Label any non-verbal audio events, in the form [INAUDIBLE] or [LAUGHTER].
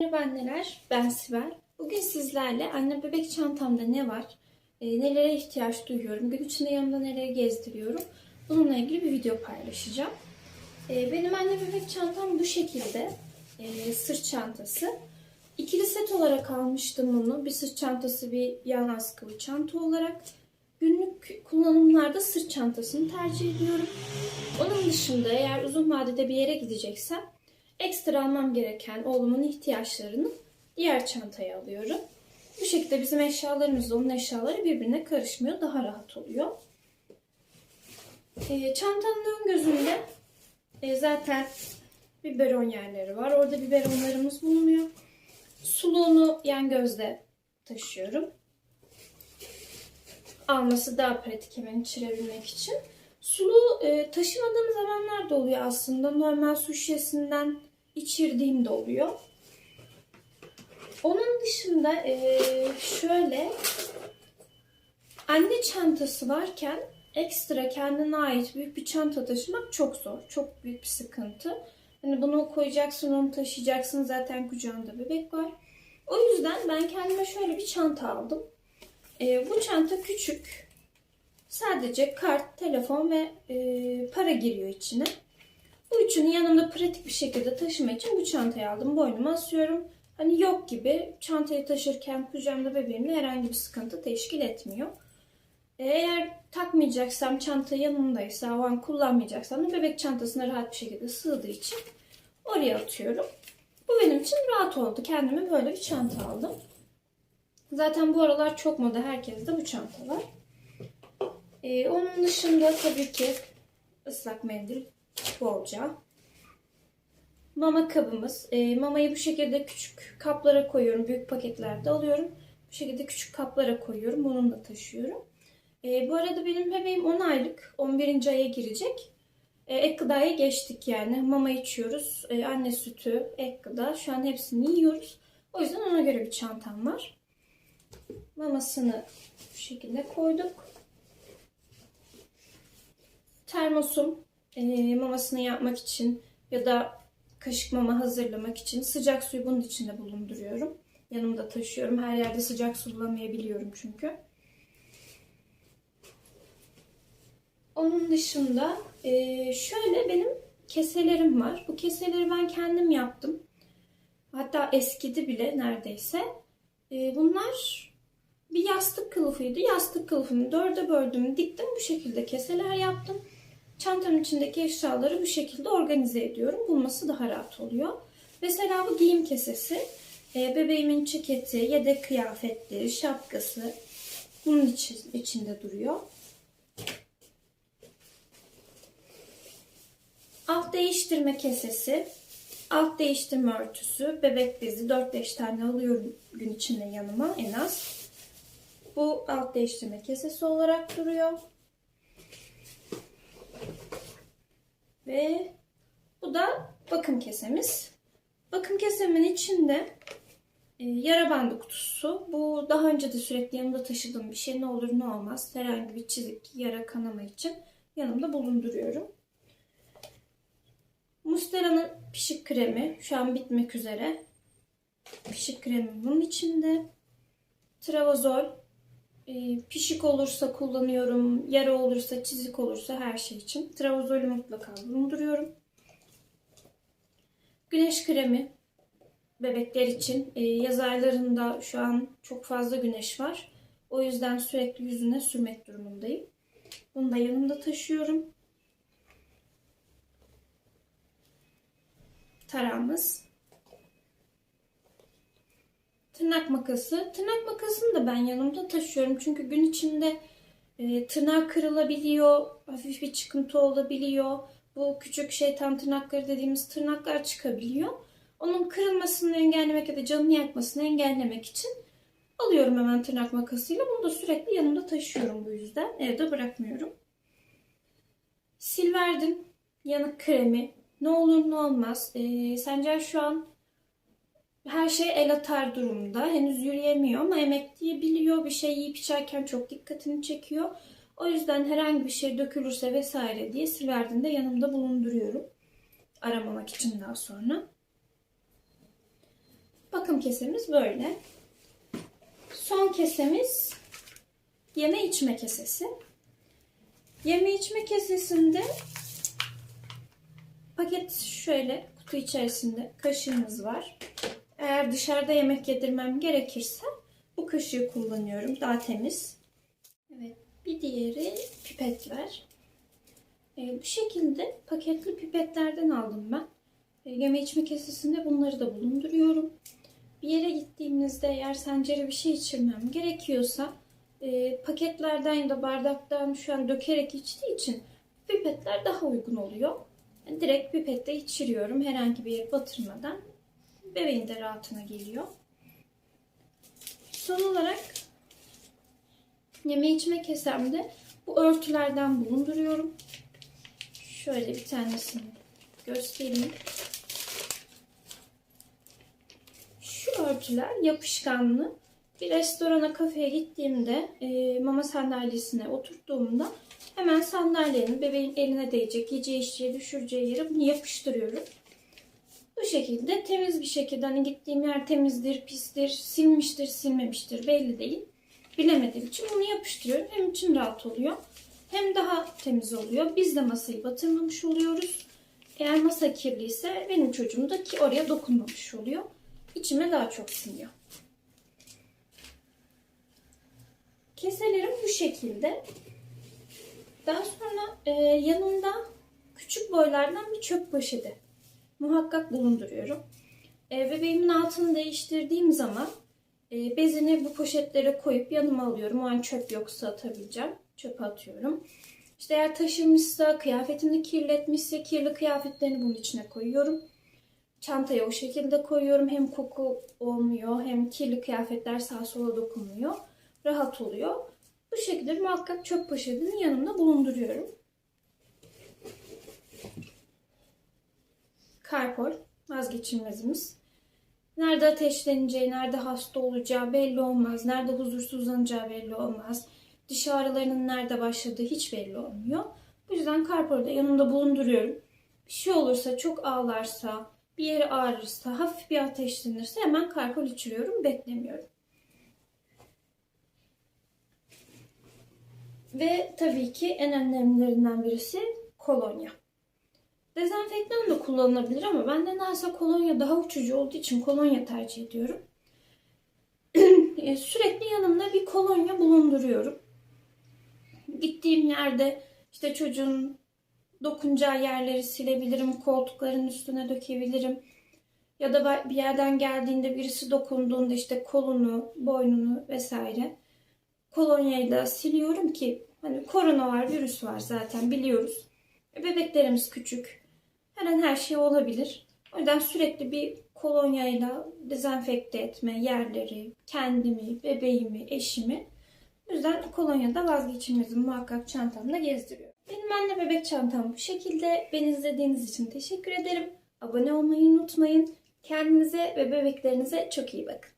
Merhaba anneler, ben Sibel. Bugün sizlerle anne bebek çantamda ne var, e, nelere ihtiyaç duyuyorum, gün içinde yanımda nereye gezdiriyorum, bununla ilgili bir video paylaşacağım. E, benim anne bebek çantam bu şekilde, e, sırt çantası. İkili set olarak almıştım bunu, bir sırt çantası, bir yan askılı çanta olarak. Günlük kullanımlarda sırt çantasını tercih ediyorum. Onun dışında eğer uzun vadede bir yere gideceksem ekstra almam gereken oğlumun ihtiyaçlarını diğer çantaya alıyorum. Bu şekilde bizim eşyalarımızla onun eşyaları birbirine karışmıyor. Daha rahat oluyor. Ee, çantanın ön gözünde e, zaten biberon yerleri var. Orada biberonlarımız bulunuyor. Suluğunu yan gözde taşıyorum. Alması daha pratik hemen içirebilmek için. Suluğu e, taşımadığım zamanlar da oluyor aslında. Normal su şişesinden içirdiğim de oluyor. Onun dışında e, şöyle anne çantası varken ekstra kendine ait büyük bir çanta taşımak çok zor. Çok büyük bir sıkıntı. Hani bunu koyacaksın, onu taşıyacaksın. Zaten kucağında bebek var. O yüzden ben kendime şöyle bir çanta aldım. E, bu çanta küçük. Sadece kart, telefon ve e, para giriyor içine. Bu üçünü yanımda pratik bir şekilde taşımak için bu çantayı aldım. Boynuma asıyorum. Hani yok gibi çantayı taşırken kucağımda bebeğimle herhangi bir sıkıntı teşkil etmiyor. Eğer takmayacaksam çanta yanımdaysa, o an kullanmayacaksam da bebek çantasına rahat bir şekilde sığdığı için oraya atıyorum. Bu benim için rahat oldu. Kendime böyle bir çanta aldım. Zaten bu aralar çok moda. Herkeste bu çanta var. Ee, onun dışında tabii ki ıslak mendil bolca. Mama kabımız. Ee, mamayı bu şekilde küçük kaplara koyuyorum. Büyük paketlerde alıyorum. Bu şekilde küçük kaplara koyuyorum. Onu da taşıyorum. Ee, bu arada benim bebeğim 10 aylık. 11. aya girecek. Ee, ek gıdaya geçtik yani. Mama içiyoruz. Ee, anne sütü, ek gıda. Şu an hepsini yiyoruz. O yüzden ona göre bir çantam var. Mamasını bu şekilde koyduk termosum e, mamasını yapmak için ya da kaşık mama hazırlamak için sıcak suyu bunun içinde bulunduruyorum. Yanımda taşıyorum. Her yerde sıcak su bulamayabiliyorum çünkü. Onun dışında e, şöyle benim keselerim var. Bu keseleri ben kendim yaptım. Hatta eskidi bile neredeyse. E, bunlar bir yastık kılıfıydı. Yastık kılıfını dörde böldüm, diktim. Bu şekilde keseler yaptım. Çantamın içindeki eşyaları bu şekilde organize ediyorum. Bulması daha rahat oluyor. Mesela bu giyim kesesi. E, bebeğimin ceketi, yedek kıyafetleri, şapkası bunun içi- içinde duruyor. Alt değiştirme kesesi, alt değiştirme örtüsü, bebek bezi 4-5 tane alıyorum gün içinde yanıma en az. Bu alt değiştirme kesesi olarak duruyor. Ve bu da bakım kesemiz. Bakım kesemin içinde e, yara bandı kutusu. Bu daha önce de sürekli yanımda taşıdığım bir şey. Ne olur ne olmaz. Herhangi bir çizik, yara, kanama için yanımda bulunduruyorum. Mustela'nın pişik kremi. Şu an bitmek üzere. Pişik kremi bunun içinde. Travazol. E, pişik olursa kullanıyorum. Yara olursa, çizik olursa her şey için. Travazolü mutlaka bulunduruyorum. Güneş kremi. Bebekler için. E, yaz aylarında şu an çok fazla güneş var. O yüzden sürekli yüzüne sürmek durumundayım. Bunu da yanımda taşıyorum. Tarağımız. Tırnak makası. Tırnak makasını da ben yanımda taşıyorum. Çünkü gün içinde e, tırnak kırılabiliyor. Hafif bir çıkıntı olabiliyor. Bu küçük şeytan tırnakları dediğimiz tırnaklar çıkabiliyor. Onun kırılmasını engellemek ya da canını yakmasını engellemek için alıyorum hemen tırnak makasıyla. Bunu da sürekli yanımda taşıyorum bu yüzden. Evde bırakmıyorum. Silver'in yanık kremi. Ne olur ne olmaz. E, Sencer şu an her şey el atar durumda. Henüz yürüyemiyor ama emekleyebiliyor. Bir şey yiyip içerken çok dikkatini çekiyor. O yüzden herhangi bir şey dökülürse vesaire diye Silver'den de yanımda bulunduruyorum. Aramamak için daha sonra. son kesemiz böyle. Son kesemiz yeme içme kesesi. Yeme içme kesesinde paket şöyle kutu içerisinde kaşığımız var. Eğer dışarıda yemek yedirmem gerekirse bu kaşığı kullanıyorum. Daha temiz. Evet. Bir diğeri pipetler. Ee, bu şekilde paketli pipetlerden aldım ben. Ee, yeme içme kesesinde bunları da bulunduruyorum. Bir yere gittiğimizde eğer sencere bir şey içirmem gerekiyorsa e, paketlerden ya da bardaktan şu an dökerek içtiği için pipetler daha uygun oluyor. Yani direkt pipette içiriyorum herhangi bir yere batırmadan. Bebeğin de rahatına geliyor. Son olarak yeme içme kesemde bu örtülerden bulunduruyorum. Şöyle bir tanesini göstereyim. Şu örtüler yapışkanlı. Bir restorana, kafeye gittiğimde e, mama sandalyesine oturttuğumda hemen sandalyenin bebeğin eline değecek, yiyeceği içeceği düşüreceği yere bunu yapıştırıyorum. Bu şekilde temiz bir şekilde hani gittiğim yer temizdir, pistir, silmiştir, silmemiştir belli değil. Bilemediğim için bunu yapıştırıyorum. Hem için rahat oluyor hem daha temiz oluyor. Biz de masayı batırmamış oluyoruz. Eğer masa kirliyse benim çocuğum da ki oraya dokunmamış oluyor. İçime daha çok siniyor. Keselerim bu şekilde. Daha sonra e, yanında küçük boylardan bir çöp poşeti muhakkak bulunduruyorum. E, bebeğimin altını değiştirdiğim zaman e, bezini bu poşetlere koyup yanıma alıyorum. O an çöp yoksa atabileceğim. Çöpe atıyorum. İşte eğer taşırmışsa, kıyafetini kirletmişse kirli kıyafetlerini bunun içine koyuyorum. Çantaya o şekilde koyuyorum. Hem koku olmuyor hem kirli kıyafetler sağa sola dokunmuyor. Rahat oluyor. Bu şekilde muhakkak çöp poşetini yanımda bulunduruyorum. Karpol vazgeçilmezimiz. Nerede ateşleneceği, nerede hasta olacağı belli olmaz. Nerede huzursuzlanacağı belli olmaz. Diş ağrılarının nerede başladığı hiç belli olmuyor. Bu yüzden karpolu da yanımda bulunduruyorum. Bir şey olursa, çok ağlarsa, bir yeri ağrırsa, hafif bir ateşlenirse hemen karpol içiriyorum, beklemiyorum. Ve tabii ki en önemlilerinden birisi kolonya. Dezenfektan da kullanılabilir ama ben nedense kolonya daha uçucu olduğu için kolonya tercih ediyorum. [CLEARS THROAT] E, sürekli yanımda bir kolonya bulunduruyorum. Gittiğim yerde işte çocuğun dokunacağı yerleri silebilirim, koltukların üstüne dökebilirim. Ya da bir yerden geldiğinde birisi dokunduğunda işte kolunu, boynunu vesaire kolonyayla siliyorum ki hani korona var, virüs var zaten biliyoruz. E, bebeklerimiz küçük. Her an her şey olabilir. O yüzden sürekli bir kolonyayla dezenfekte etme yerleri, kendimi, bebeğimi, eşimi. O yüzden kolonyada vazgeçilmezim muhakkak çantamda gezdiriyorum. Benim anne bebek çantam bu şekilde. Beni izlediğiniz için teşekkür ederim. Abone olmayı unutmayın. Kendinize ve bebeklerinize çok iyi bakın.